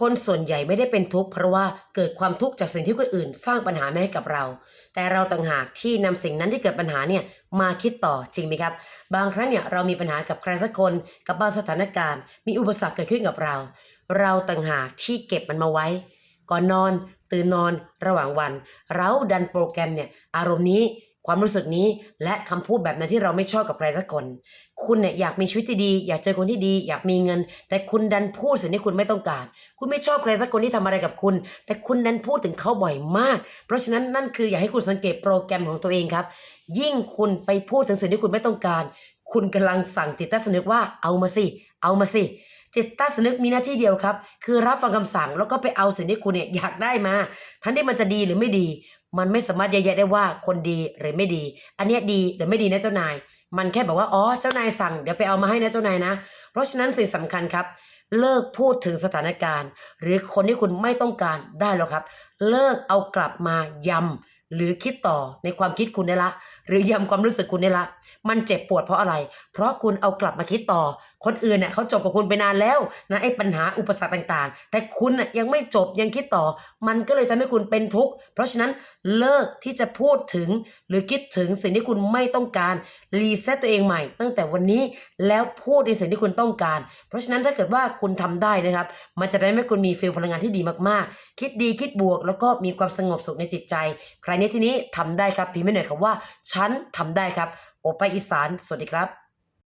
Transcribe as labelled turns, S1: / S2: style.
S1: คนส่วนใหญ่ไม่ได้เป็นทุกข์เพราะว่าเกิดความทุกข์จากสิ่งที่คนอื่น สร้างปัญหามาให้กับเรา แต่เราต่างหากที่นำสิ่งนั้นที่เกิดปัญหาเนี่ยมาคิดต่อจริงไหมครับ บางครั้งเนี่ยเรามีปัญหากับใครสักคนกับบางสถานการณ์ มีอุปสรรคเกิดขึ้นกับเรา เราต่างหากที่เก็บมันมาไว้ ก่อนนอน ตื่นนอนระหว่างวัน เราดันโปรแกรมเนี่ยอารมณ์นี้ ความรู้สึกนี้และคำพูดแบบนั้นที่เราไม่ชอบกับใครสักคน คุณเนี่ยอยากมีชีวิตที่ดี อยากเจอคนที่ดี อยากมีเงิน แต่คุณดันพูดสิ่งที่คุณไม่ต้องการ คุณไม่ชอบใครสักคนที่ทำอะไรกับคุณ แต่คุณดันพูดถึงเขาบ่อยมาก เพราะฉะนั้นนั่นคืออยากให้คุณสังเกตโปรแกรมของตัวเองครับ ยิ่งคุณไปพูดถึงสิ่งที่คุณไม่ต้องการ คุณกำลังสั่งจิตใต้สำนึกว่าเอามาสิ เอามาสิจิตใต้สำนึกมีหน้าที่เดียวครับ คือรับฟังคำสั่งแล้วก็ไปเอาสิ่งที่คุณเนี่ยอยากได้มา ทั้งที่มันจะดีหรือไม่ดี มันไม่สามารถแยกได้ว่าคนดีหรือไม่ดี อันเนี้ยดีหรือไม่ดีนะเจ้านาย มันแค่บอกว่าอ๋อเจ้านายสั่งเดี๋ยวไปเอามาให้นะเจ้านายนะ เพราะฉะนั้นสิ่งสำคัญครับ เลิกพูดถึงสถานการณ์ หรือคนที่คุณไม่ต้องการได้แล้วครับ เลิกเอากลับมายำ หรือคิดต่อในความคิดคุณได้ละ หรือยำความรู้สึกคุณได้ละ มันเจ็บปวดเพราะอะไร เพราะคุณเอากลับมาคิดต่อ คนอื่นเนี่ยเขาจบกับคุณไปนานแล้วนะไอ้ปัญหาอุปสรรคต่างๆ แต่คุณน่ะยังไม่จบยังคิดต่อ มันก็เลยทำให้คุณเป็นทุกข์เพราะฉะนั้นเลิกที่จะพูดถึง หรือคิดถึงสิ่งที่คุณไม่ต้องการรีเซ็ตตัวเองใหม่ ตั้งแต่วันนี้แล้วพูดในสิ่งที่คุณต้องการ เพราะฉะนั้นถ้าเกิดว่าคุณทำได้นะครับ มันจะทำให้คุณมีฟิลพลังงานที่ดีมากๆ คิดดีคิดบวก แล้วก็มีความสงบสุขในจิตใจใครในที่นี้ทำได้ครับพิมพ์ไม่หน่อยคำว่า ฉันทำได้ครับ โอไปอีสาน สวัสดีครับ